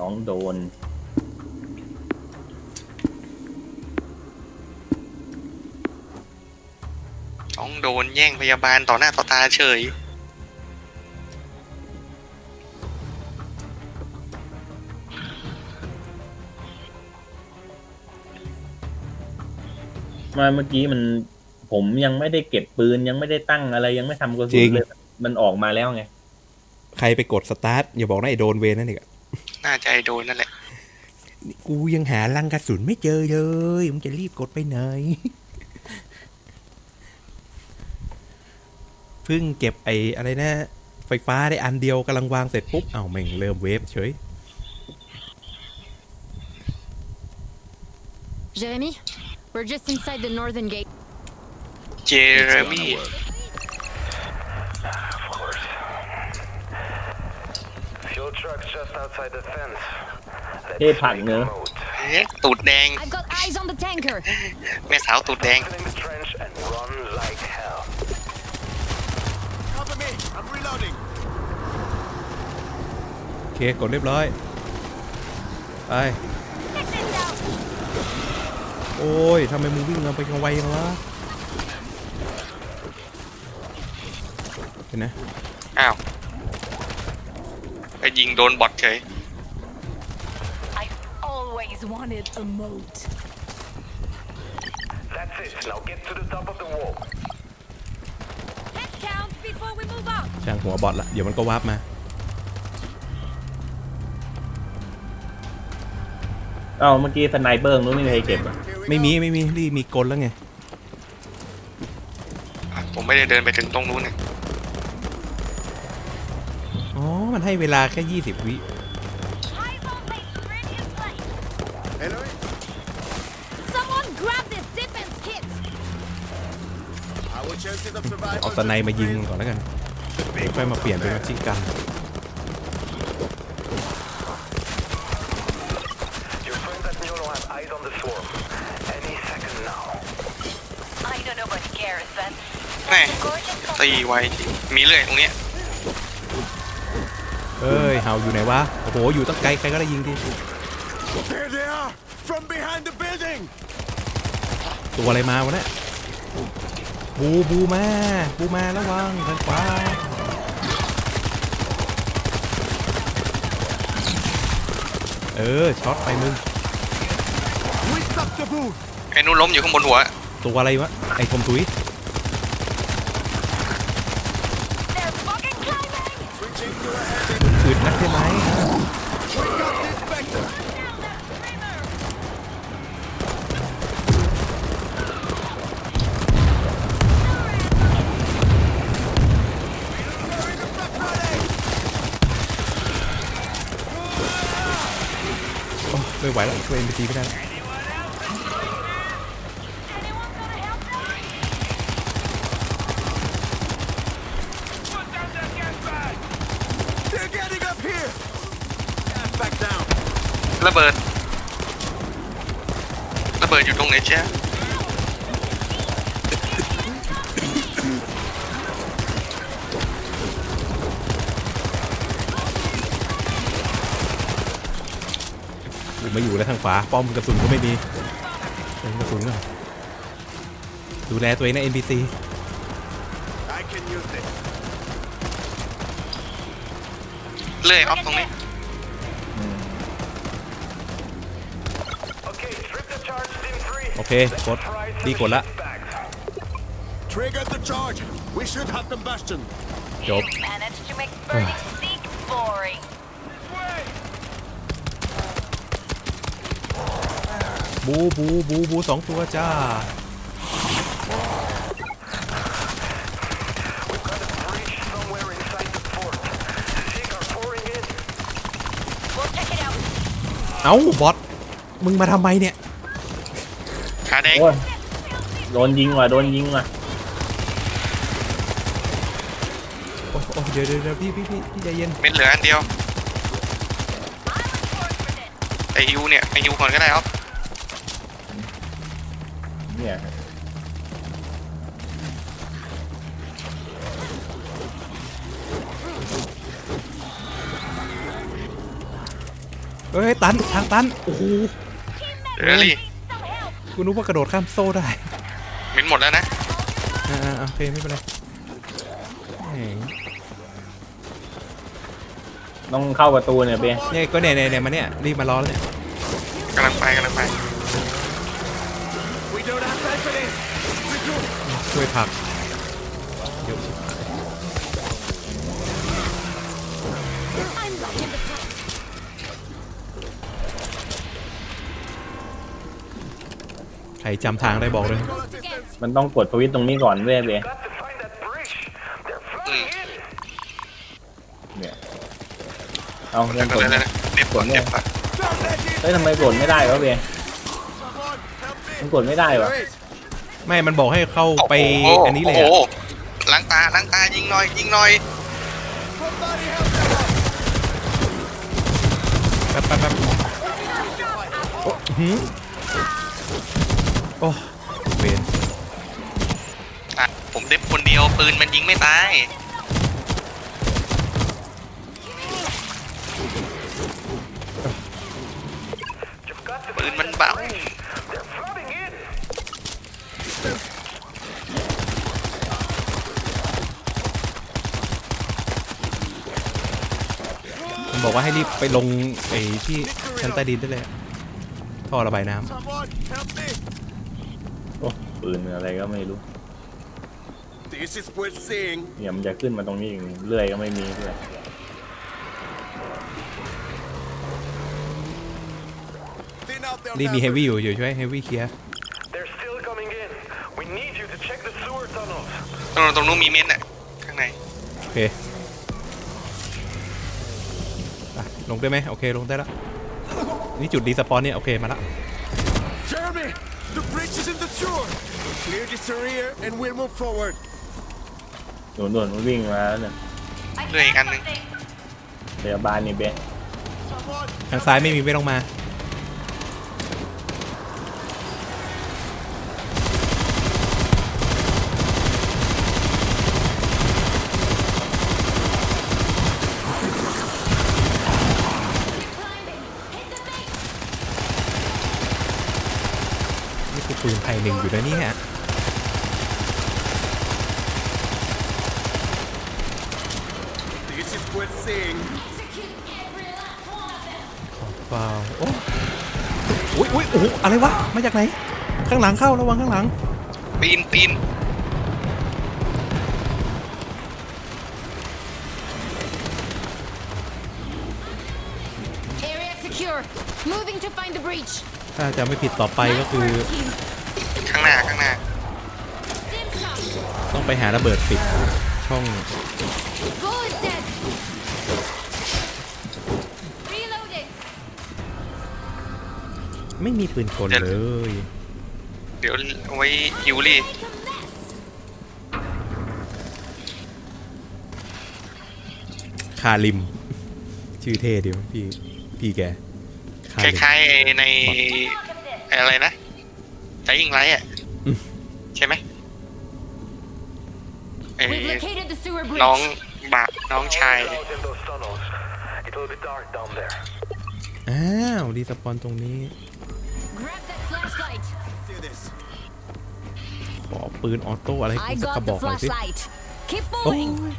น้องโดนต้องโดนแย่งพยาบาลต่อหน้าต่อตาเฉย มาเมื่อกี้มันผมยังไม่ได้เก็บปืนยังไม่ได้ตั้งอะไรยังไม่ทำกระจสุรินง เลย มันออกมาแล้วไง ใครไปกดสตาร์ทอย่าบอกนะไอ้โดนเวนนั่นอีกอะ น่าจะไอโดนนั่นแหละ กูยังหาลังกระสุนไม่เจอเลยมึงจะรีบกดไปไหนเพิ่งเก็บไอ้อะไรนะ ไฟฟ้าได้อันเดียวกำลังวางเสร็จปุ๊บอ้าวแม่งเริ่มเวฟเฉย Jeremy, we're just inside the northern gate. เจเรมี่ Fuel truck's just outside the fence. Let's เท่ผักเนอะ make a move. เอ๊ะตูดแดง I've got eyes on the tanker. แม่สาวตูดแดง Get in the trench and run like hell. Cover me. I'm reloading. โอเคกดเรียบร้อย ไปโอ้ยทำไมมึงวิ่งมาไปกันไวยังวะเห็นนะอ้าวไป ยิงโดนบอทเฉย I always wanted a moat. That's it. Now get to the top of the wall. Head count before we move out. ช่างหัวบอทละ เดี๋ยวมันก็วาร์ปมา เอ้าเมื่อกี้สไนเปอร์นู้นไม่มีใครเก็บอะ Here we ไม่ go. มีไม่มีรีมีกลแล้วไงผมไม่ได้เดินไปถึงตรงนู้นนะอ๋อ มันให้เวลาแค่ 20 วิ Hello. Someone grab this defense kit. Our chances of survival. เอาสไนมายิงก่อนแล้วกันเดี๋ยวค่อยมาเปลี่ยนเป็นมาชิกัน Your friends at Newell have eyes on the swarm. Any second now. I know nobody cares then. แม่ Gorgeous ตีไวจริงมีเรื่อยตรงเนี้ย เอ้ยเฮาอยู่ไหนวะ โอ้โห อยู่ตั้งไกลใครก็ได้ยิงที There they are. From behind the building. ตัวอะไรมาวะเนี่ยบูบูมาบูมาระวังทางขวาเออช็อตไปมึง We stopped the boot. ไอ้นู้นล้มอยู่ข้างบนหัว ตัวอะไรวะไอ้คมทุย They're fucking climbing. Switching to a heavy. มึงขืด นักใช่ไหม We got this vector. โอ้ไม่ไหวแล้วช่วย NPC ไม่ได้แล้ว They're getting up here. Gas back down. ระเบิด ระเบิดอยู่ตรงไหนเจ้ากูไม่อยู่แล้วทางขวา ป้อมกระสุนก็ไม่มีเติมกระสุนก่อนดูแลตัวเองนะ NPC I can use this. เลื่อยออฟตรงนี้ โอเคกดดีกดละ Bags. Trigger the charge. We should have combustion. Job. You managed to make burning seek boring. บูบูบูบูสองตัวจ้า We've got a breach somewhere inside the fort. Zeke are pouring in. We'll check it out. เอ้าบอทมึงมาทำไมเนี่ยขาแดงโอ้ยโดนยิงว่ะโดนยิงว่ะโอ้โอ้เดี๋ยวเดี๋ยวเดี๋ยวพี่พี่พี่พี่ใจเย็นเม็ดเหลืออันเดียวไอฮิวเนี่ยไอฮิวก่อนก็ได้ออฟเนี่ยเฮ้ยตันทางตันโอ้โหเดี๋ยวรี กูนึกว่ากระโดดข้ามโซ่ได้มินหมดแล้วนะอ่าๆโอเคไม่เป็นไรแหมต้องเข้าประตูเนี่ยเบเนี่ยก็เนี่ยเนี่ยเนี่ยมาเนี่ยรีบมารอแล้วเนี่ยกำลังไปกำลังไป We don't have time for this. ช่วยผลัก รจำทางได้บอกเลย Close again. มันต้องกดสวิตช์ตรงนี้ก่อนเว้ยเบ Got to find that bridge. They're อืม flooding in. เนี่ยเอากดเรื่องกดแล้วนะเด็บก่อนเด็บก่อน Don't let it. เฮ้ยทำไมกดไม่ได้วะเบ Someone help me. มันกดไม่ได้วะ Wait. ไม่มันบอกให้เข้าไปโโหอันนี้เลยโอ้อะโหล้างตาล้างตายิงหน่อยยิงหน่อย Somebody help them out. แป๊บแป๊บแป๊บโอ้หืมโอ้เวนอะผมเด็บคนเดียวปืนมันยิงไม่ตาย You've got to ปืน find มัน that เบา bridge. They're flooding in. มันบอกว่าให้รีบไปลงไอ้ที่ชั้นใต้ดินได้เลยอะท่อระบายน้ำ Someone help me. โอ้ปืนอะไรก็ไม่รู้ This is worth seeing. เนี่ยมันจะขึ้นมาตรงนี้อีกเลื่อยก็ไม่มีด้วย Thin out their รีบมีเฮฟ numbers. วี่อยู่อยู่ช่วยเฮฟวี่เคลียร์ They're still coming in. We need you to check the sewer tunnels. ตรงตรงนู้นมีเม้นท์อะ ข้างใน โอเคอะลงได้ไหมโอเค ลงได้แล้ว นี่จุดดีสปอนเนี่ย โอเค มาละ Jeremy, the bridge is in the sewer. Clear this area and we'll move forward. หนุนหนุนมันวิ่งมาแล้วเนี่ยเรื่อยอีกอันหนึงพยาบาลนี่เบ Someone ทางซ้ายไม่มีไม่ต้องมา คือปืนไทยหนึ่งอยู่นะเนี่ย This is worth seeing. Execute every last one of them. ว้าวโอ้อุ๊ยอุ๊ยโอ้โหอะไรวะ มาจากไหน ข้างหลังเข้าระวังข้างหลัง ปีนปีนถ้าจะไม่ผิดต่อไปก็คือ ไปหาระเบิดปิดช่อง Goal is dead. Reloading. ไม่มีปืนกลเลย เดี๋ยวเอาไว้ฮิวลี่ Make a mess. คาริม ชื่อเท่ดีวะพี่พี่แกคาคริมล้ายๆในอะไรนะใจยิงไรอะ อืม ใช่ไหมเอ้ย We've located the sewer น้อง bridge. บาน้องชาย Out in those tunnels. It'll be dark down there. อ้าวดีสปอนตรงนี้ Grab that flashlight. See this. ขอปืนออโต้อะไร I สักกระ got บ the อกหน่อยสิ flashlight. Keep โอ้ย moving.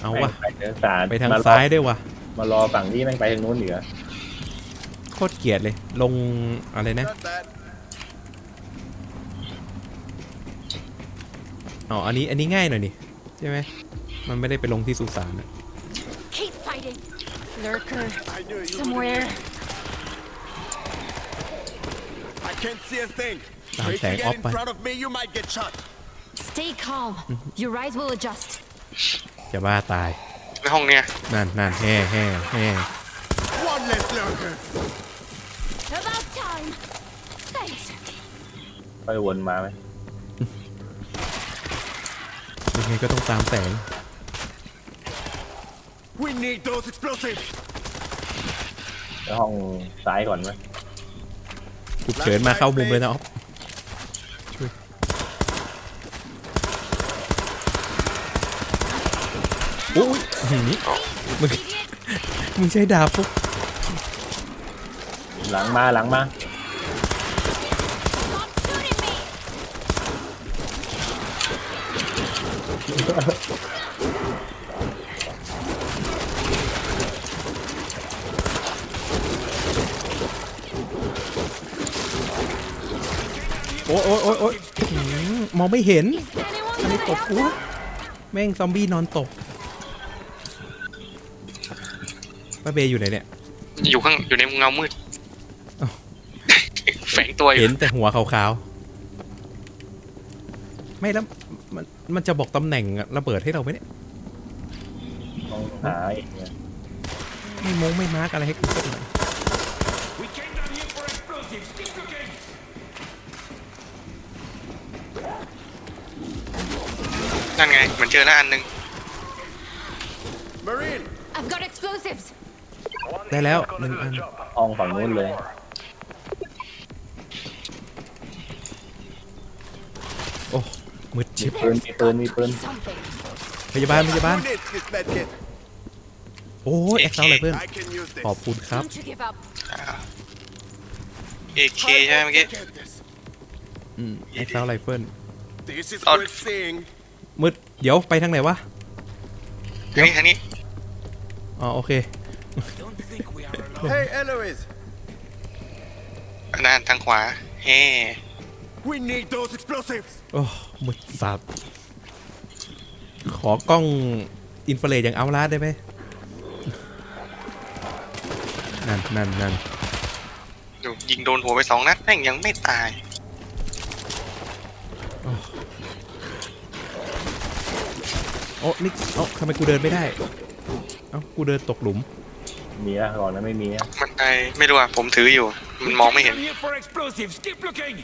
เอาวะไปทางซ้ายไปทางมรอซ้ายด้วยวะมารอฝั่งที่แม่งไปทางนู้นเหนือโคตรเกลียดเลย ลงอะไรนะ Not bad. อ๋อ อันนี้อันนี้ง่ายหน่อยนี่ใช่ไหมมันไม่ได้ไปลงที่สุสานอะ Keep fighting. Lurker. I knew you. Somewhere. I can't see a thing. Tạm If tàn you get ốp in bay. front of me, you might get shot. Stay calm. Your eyes will adjust. จะบ้าตาย ในห้องเนี้ยนั่นนั่นแห่แห่แห่ One less lurker. About time. Thanks. ค่อยวนมาไหม ยังไงก็ต้องตามแสง We need those explosives. แล้วห้องซ้ายก่อนไหมฉุกเฉินมาเข้ามุมเลยนะอ๊อฟช่วยโอ้ยอื้อหือมึงมึงใช้ดาบปุ๊บหลังมาหลังมา โอ้ยโอ้ยโอ้ยโอ้ยอื้อหือมองไม่เห็น Is anyone อะไร gonna ตก help? กูวะแม่งซอมบี้นอนตกป้าเบย์อยู่ไหนเนี่ย อยู่ข้างอยู่ในเงามืดอ้าว แฝงตัวอยู่เห็นแต่หัวขาวๆ ไม่แล้ว มันมันจะบอกตำแหน่งระเบิดให้เราไหมเนี่ยต้องหาเองเนี่ยไม่มงไม่มาร์กอะไรให้กูสักหน่อย We came down here for explosives. Keep looking. นั่นไงเหมือนเจอหน้าอันหนึง Marine, I've got explosives. One ได้แล้ว team's หนึ่ง gonna อั do น the job. ห้องฝั่งนู้นเลย มืดชิมีบปืนมีปืนมีปืน Something. พยาบาลพยาบาล who needs this med kit? โอ้ยแอคเซลอะไรเพื่อน I can use this. ขอบคุณครับ Don't you give up. เอเคใช่ไหมเมื่อกี้ Get this. อืมแอคเซลไรเฟิล This is Oh. worth seeing. มืดเดี๋ยวไปทางไหนวะ ทางนี้ทางนี้อ๋อโอเค Don't think we are alone. Hey, Eloise. อันนั้นทางขวาเฮ้ We need those explosives. โอ้มืดสัตว์ขอกล้องอินฟราเรดอย่างเอาลาดได้ไหมนั่นนั่นนั่นดูยิงโดนหัวไปสองนัดแม่งยังไม่ตาย โอ้นี่เอ้าทำไมกูเดินไม่ได้ เอ้ากูเดินตกหลุม มีอะก่อนนะไม่มีอะมันไอไม่รู้อะผมถืออยู่ มันมองไม่เห็น here for explosives. Keep looking.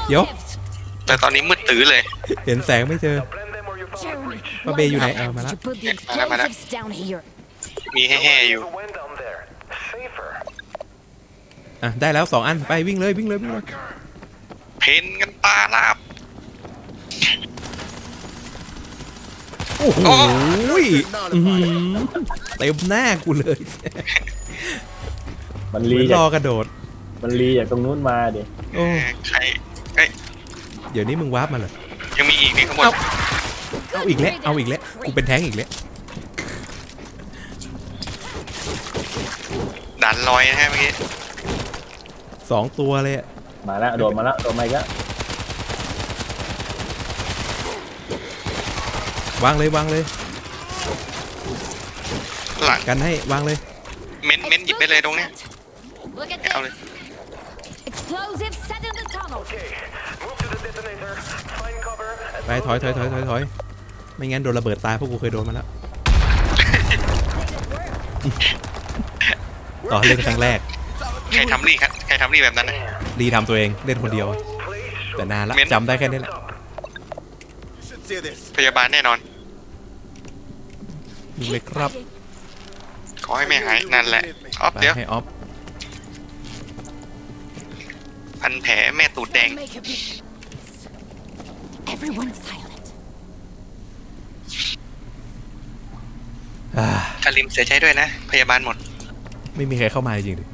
Grab the Yo. explosives. แต่ตอนนี้มืดตื้อเลย เห็นแสงไม่เจอ Blend them or you found a Jeremy, breach. ป้า why เบย์อยู่ไหน the เออ hell มา did ละ you put the Mana, mana. explosives down here? มีแห่ๆอยู่ You went down there. Safer. อะได้แล้วสองอันไปวิ่งเลยวิ่งเลยวิ่งเลยเพนกันตาลาบ โอ้โหโอ้อื้อหือเต็มหน้ากูเลยมันเหรีมือนรจาอกกระโดด มันรีจากตรงนู้นมาดิโอ้ ใคร เอ้ยเดี๋ยวนี้มึงวาร์ปมาเหรอ ยังมีอีกนี่ข้างบน เอ้า เอาอีกแล้ว เอาอีกแล้ว กูเป็นแท้งอีกแล้วดันลอยนะฮะเมื่อกี้สองตัวเลยอะมาแล้วโดดมาแล้วโดดมาอีกแล้ววางเลยวางเลย หลังกันให้วางเลย เม้นเม้นหยิบไปเลยตรงเนี้ย Look at เอาเลย this. Explosives set in the tunnel. Okay. Move to the detonator. Find cover. and ไปถอยถอยถอยถอยถอยไม่งั้นโดนระเบิดตายเพราะกูเคยโดนมาแล้ว ต่อเล่นครั้งแรก ใครทำนี่ครับใครทำนี่แบบนั้นนะดีทำตัวเองเล่นคนเดียว Place แต่นานละเม้นจำได้แค่นี้แหละ up. You should see this. พยาบาลแน่นอนยิงเลยครับ ขอให้ไม่หายนั่นแหละออฟไปเดี๋ยวให้ออฟพันแผลแม่ตูดแดง Make a big... Everyone silent. อ่าคาริมเสียใจด้วยนะ พยาบาลหมด ไม่มีใครเข้ามาจริงๆดิ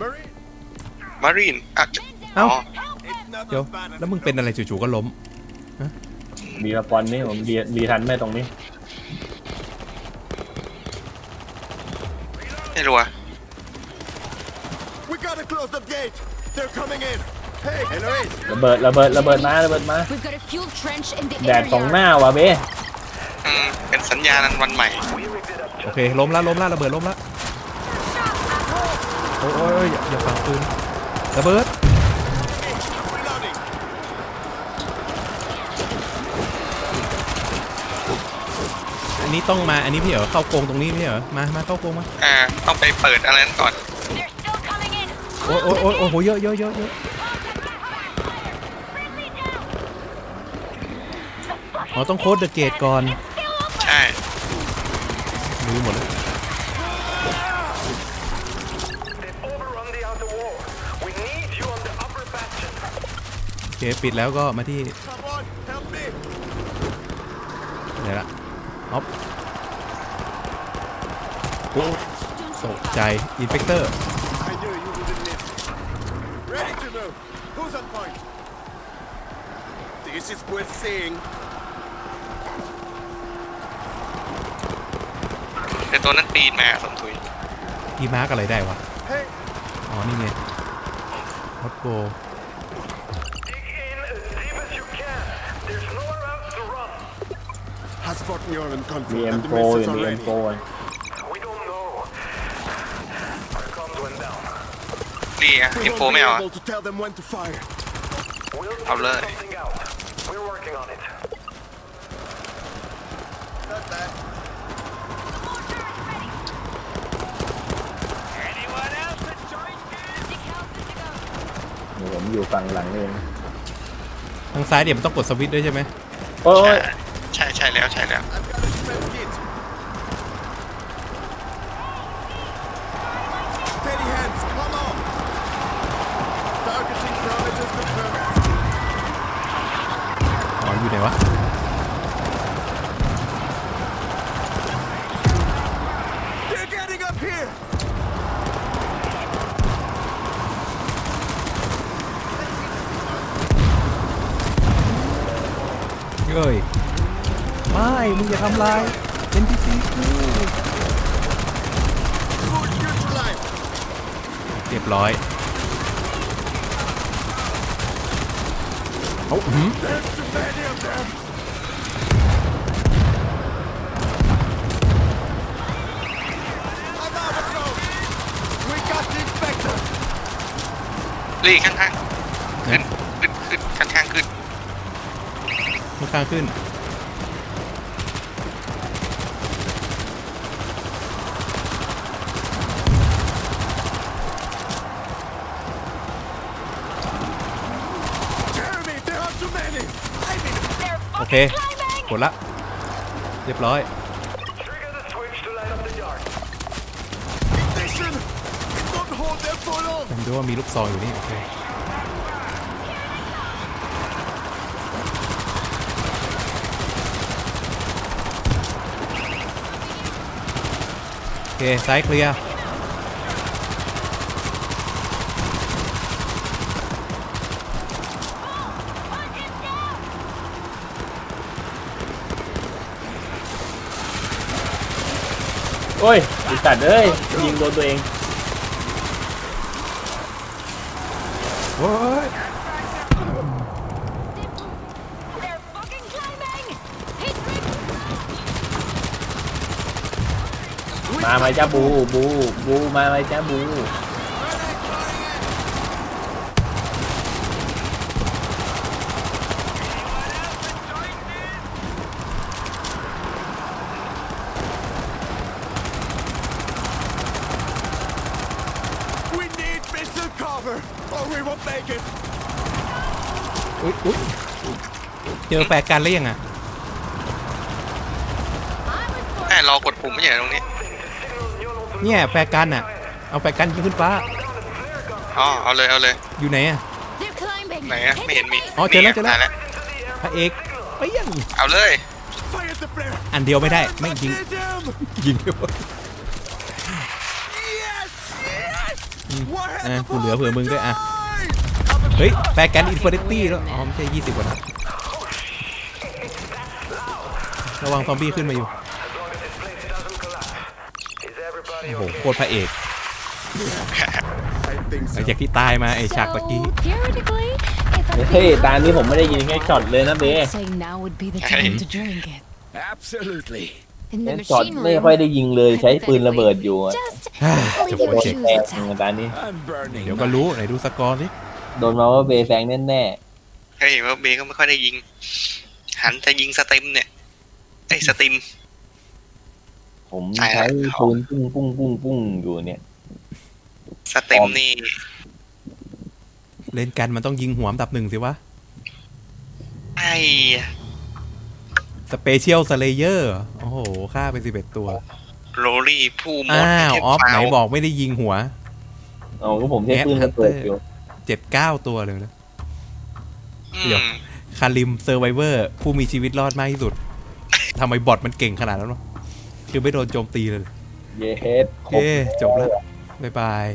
Marine, มารีนอะเอ้า อ๋อ it's not เดี๋ยว as bad as แล้วมึงเป็นอะไรจู่ๆก็ล้ม มีมาปอนนี่ผมรีรีทันไหมตรงนี้ ไม่รู้อะ We gotta close the gate. They're coming in. Hey, Eloise. ระเบิดระเบิดระเบิดมาระเบิดมา We've got a fuel trench in the แดด area. สองหน้าว่ะเบ้อืมเป็นสัญญาณวันใหม่ โอเคล้มละล้มละระเบิดล้มละโอ้ยโอ้ยอย่าอย่าฟังปืนระเบิด Reloading. อันนี้ต้องมาอันนี้พี่เหรอเข้ากรงตรงนี้พี่เหรอมามาเข้ากรงมาอ่า ต้องไปเปิดอะไรนั้นก่อน They're still coming in. โอ้ยโอ้ยโอ้ยโอ้โหเยอะเยอะเยอะเยอะ อ๋อต้องโค้ดเดอะเกตก่อน ใช่รู้หมดแล้ว They've overrun the outer wall. We need you on the upper bastion. โอเคปิดแล้วก็มาที่ Come on, help me. ไหนละออฟโอ้ตกใจอินเฟกเตอร์ I knew you wouldn't miss. Ready to move. Who's on point? This is worth seeing. แต่ตัวนั้นปีนมาสมทุยที่มาร์กอะไรได้วะ Hey, อ๋อ นี่ไงฮอตโบ Dig in as deep as you can. There's nowhere else to run. has Fort Newland มี confirmed เอ็ม that the โฟอ mess ยู่ is มีเอ็ม already? โฟ We don't know. Our comms went down. ดีอะ We อินโฟ won't ไม่ be เอาอะ able to tell them when to fire. We'll I'll figure learn. something out. We're working on it. Not bad. Anyone else enjoying Dick out, good to go. เดี๋ยวผม อยู่ฝั่งหลังเองทางซ้ายเดี๋ยวมันต้องกดสวิตช์ด้วยใช่ไหมโอ้ยใช่ใช่แล้วใช่แล้ว เฮ้ยไม่มึงอย่าทำลาย NPC กู Good, good to life. เรียบร้อยเอาหืม There's too many of them. ข้างขึ้น Jeremy, there are too many. I mean, They're โอเค fucking climbing! กดละ เรียบร้อย Trigger the switch to light up the yard. ignition. It won't hold them for long. ผมดูว่ามีลูกซองอยู่นี่ โอเค โอเค ซ้ายเคลียร์ โอ้ยไอีสัตว์เอ้ยยิงโดนตัวเอง โอ้ย They're fucking climbing! Hit me! มาไหมจ้าบูบูบูมาไหมจ้าบู We need missile cover, or we won't make it. อุ๊ยอุ๊ยเจอแฟร์กันแล้วยังอะแม่รอกดปุ่มไม่ใช่เหรอตรงนี้ เนี่ยแฟร์กันอะ เอาแฟร์กันยิงขึ้นฟ้า อ๋อเอาเลยเอาเลย อยู่ไหนอะ They're climbing! ไหนอะไม่เห็นมีอ๋อเจอแล้วเจอแล้ว นี่ไงตายพระเอกไปยังเอาเลย Fire the flare. อันเดียวไม่ได้ไม่ยิง Hit him. ยิงเดียว Yes, yes. What อะ happened กูเหลือเผื่อมึงด้วยอะ die? เฮ้ยแฟร์กันอินฟินิตี้แล้วอ๋อไม่ใช่ยี่สิบกว่านะระวังซอมบี้ขึ้นมาอยู่ Is everybody โอ้โหโคตรพระเอก I think หลั so. งจากที่ตายมาไอฉากตะกี้ So, theoretically, if I เฮ้ยตานี้ผมไม่ได้ยิงแค่ช็อตเลยนะเบ say now would be the Hey. time to drink it. Absolutely. In เล่ the นช็อต machine ไม่ room, ค่อยได้ยิงเลยใช้ปืนระเบิดอยู่อะ just จบ only โปร you เจกต์ choose แตก what's เหมือน happening. ตานี้ I'm burning. เดี๋ยวก็รู้ไหนดูสกอร์สิโดนมาว่าเบแซงแน่เคยเห็นว่าเบย์ก็ไม่ค่อยได้ยิง หันจะยิงสเต็มเนี่ยไอ้ยสติมๆ ผมใช่ใช้แล้วปืนปุ้งปุ้งปุ้งปุ้งอยู่เนี่ย สเต็มนี่เล่นกันมันต้องยิงหัวอันดับหนึ่งสิวะ ไอ้สเปเชียลสเลเยอร์โอ้โหฆ่าไปสิบเอ็ดตัว โรลี่ผู้หมดอ้าวเทพออฟฟาไหนวบอกไม่ได้ยิงหัว เอาก็ผมใช้ปืนระเบิดอยู่เจ็ดเก้าตัวเลยนะอืเดี๋ยวมคาริมเซอร์ไวเวอร์ผู้มีชีวิตรอดมากที่สุดทำไมบอทมันเก่งขนาดนั้นวะ คือไม่โดนโจมตีเลย เยสโอเคจบแล้ว บ๊ายบาย